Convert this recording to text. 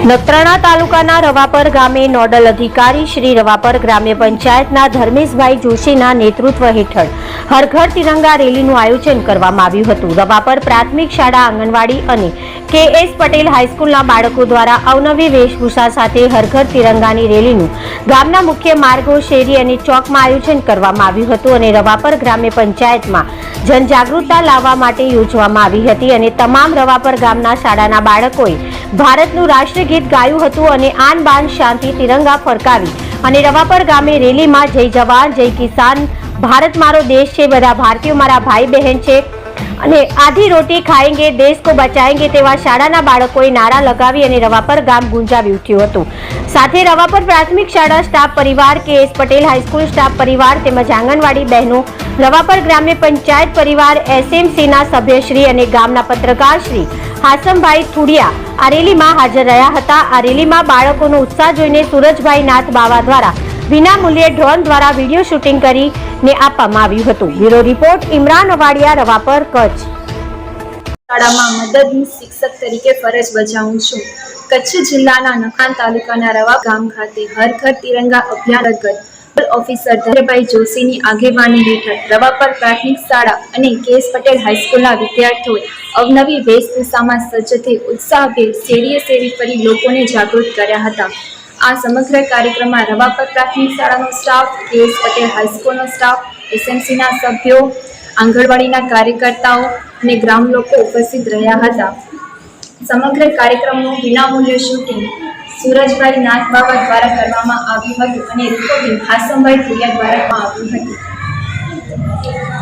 નખત્રાણા તાલુકાના રવાપર ગામે નોડલ અધિકારી શ્રી રવાપર ગ્રામ્ય પંચાયતના ધર્મેશભાઈ જોશીના નેતૃત્વ હેઠળ હરઘર તિરંગા રેલીનું આયોજન કરવામાં આવ્યું હતું. રવાપર પ્રાથમિક શાળા આંગણવાડી અને કે એસ પટેલ હાઈસ્કૂલના બાળકો દ્વારા અવનવી વેશભૂષા સાથે હરઘર તિરંગાની રેલીનું ગામના મુખ્ય માર્ગો શેરી અને ચોકમાં આયોજન કરવામાં આવ્યું હતું અને રવાપર ગ્રામ્ય પંચાયતમાં જનજાગૃતતા લાવવા માટે યોજવામાં આવી હતી અને તમામ રવાપર ગામના શાળાના બાળકોએ ભારતનું રાષ્ટ્રગીત ગાયું હતું અને આન બાન શાંતિ તિરંગા ફરકાવી અને રવાપર ગામે રેલીમાં જય જવાન, જય કિસાન, ભારત મારો દેશ છે, બધા ભારતીયો મારા ભાઈ બહેન છે. અને આધી રોટી ખાએંગે દેશ કો બચાએંગે તેવા શાળાના બાળકોએ નારા લગાવી અને રવાપર ગામ ગુંજાવી ઉઠ્યું હતું. સાથે રવાપર પ્રાથમિક શાળા સ્ટાફ પરિવાર કે એસ પટેલ હાઈસ્કૂલ સ્ટાફ પરિવાર તેમજ આંગણવાડી બહેનો રવાપર ગ્રામ્ય પંચાયત પરિવાર, એસએમસીના સભ્યશ્રી અને ગામના પત્રકારશ્રી હાસમભાઈ થુડિયા આરેલીમાં હાજર રહ્યા હતા. આરેલીમાં બાળકોનો ઉત્સાહ જોઈને સુરજભાઈ નાથ બાવા દ્વારા વિના મૂલ્યે ડ્રોન દ્વારા વીડિયો શૂટિંગ કરીને આપવામાં આવ્યું હતું. Bureau report, Imran Awadiya Ravapar Kutch. શાળામાં મદદનીશ શિક્ષક તરીકે ફરજ બજાવું છું. કચ્છ જિલ્લાના નખાન તાલુકાના રવા ગામ ખાતે હર ઘર તિરંગા અભિયાન અંતર્ગત ઓફિસર ધરેભાઈ જોશીની આગેવાની હેઠળ રવા પર પ્રાથમિક શાળા અને કેસ પટેલ હાઈસ્કૂલના વિદ્યાર્થીઓએ અવનવી વેશભૂષામાં સજ્જ થઈ ઉત્સાહભેર શેરીએ શેરી ફરી લોકોને જાગૃત કર્યા હતા. આ સમગ્ર કાર્યક્રમમાં રવા પર પ્રાથમિક શાળાનો સ્ટાફ, કેએસ પટેલ હાઈસ્કૂલનો સ્ટાફ, એસએમસીના સભ્યો, આંગણવાડીના કાર્યકર્તાઓ અને ગ્રામ લોકો ઉપસ્થિત રહ્યા હતા. સમગ્ર કાર્યક્રમનું વિનામૂલ્ય શૂટિંગ સુરજભાઈ નાથ બાબા દ્વારા કરવામાં આવ્યું હતું અને રિપોર્ટિંગ હાસમભાઈ ભુડિયા દ્વારા આવ્યું હતું.